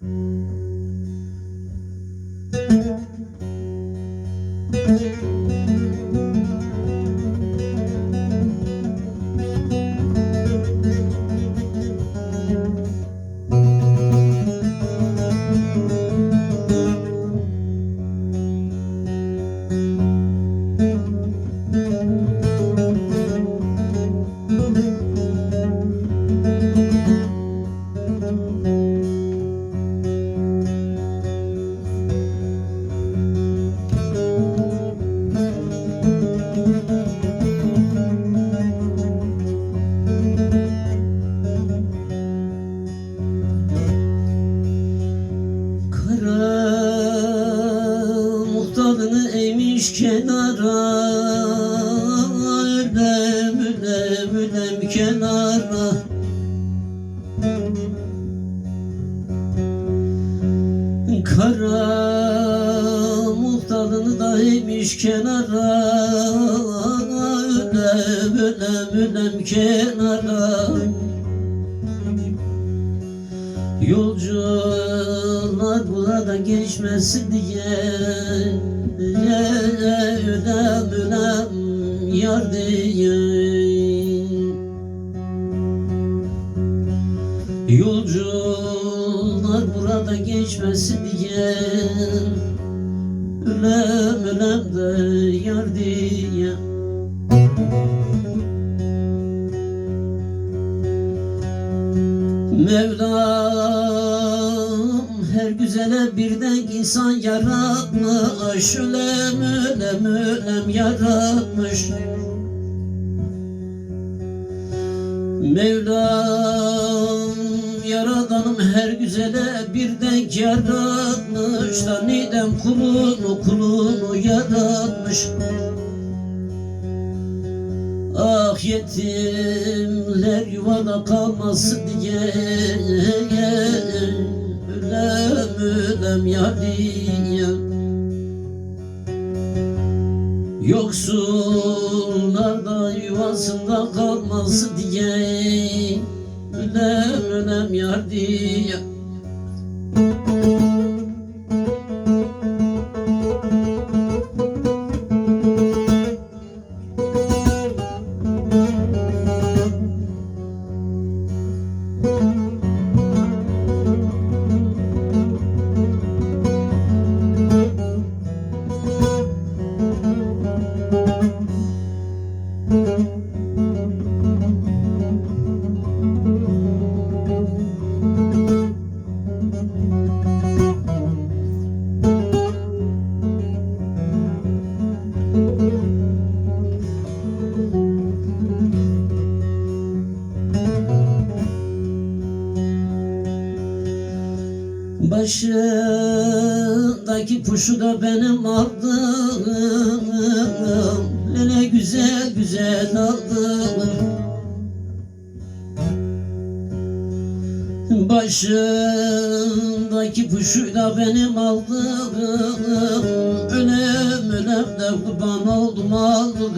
Kara eğmiş kenara Ölem ölem ölem kenara. Kara muhtarını da eğmiş kenara Ölem ölem ölem kenara. Yolcular burada geçmesin diye Ölem ölem yar Yolcular burada geçmesin diye ölem de yar diye Mevlam her güzele bir denk insan yaratmış. Ölem ölem ölem yaratmış. Mevlam yaradanım her güzele bir denk yaratmış. Da nidem kulunu kulunu yaratmış? Ah yetimler yuvada kalmasın diye ölem yarim Yoksullar da yuvasında kalmasın diye Ölem ölem yar diye Başındaki kuşu da benim aldım Lele güzel güzel aldım Başındaki kuşu da benim aldım Ölem ölem de kurban oldum aldım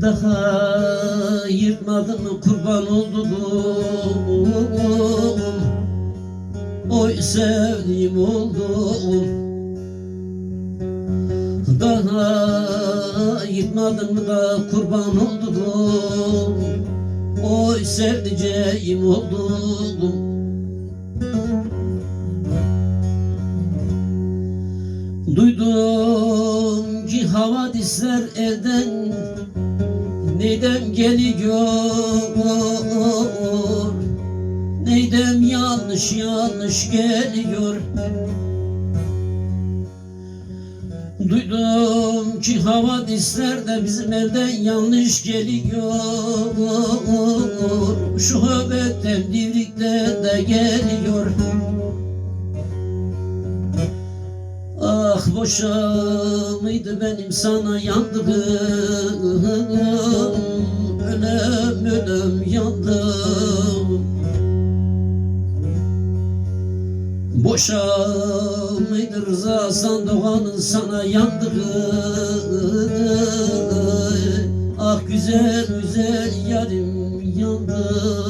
daha yırtmadın mı kurban oldum Oy sevdiğim oldum Daha yırtmadın mı da kurban oldum Oy sevdiceğim oldum Duydum ki havadisler elden Neydem geliyor? Neydem yanlış yanlış geliyor? Duydum ki havadisler de bizim evden yanlış geliyor. Şu höbetten divrikten de geliyor Ah boşa mıydı benim sana yandığım? Ölüm ölüm yandım. Boşa mıydı Rıza Sandoğan'ın sana yandığı Ah güzel güzel yarim yandım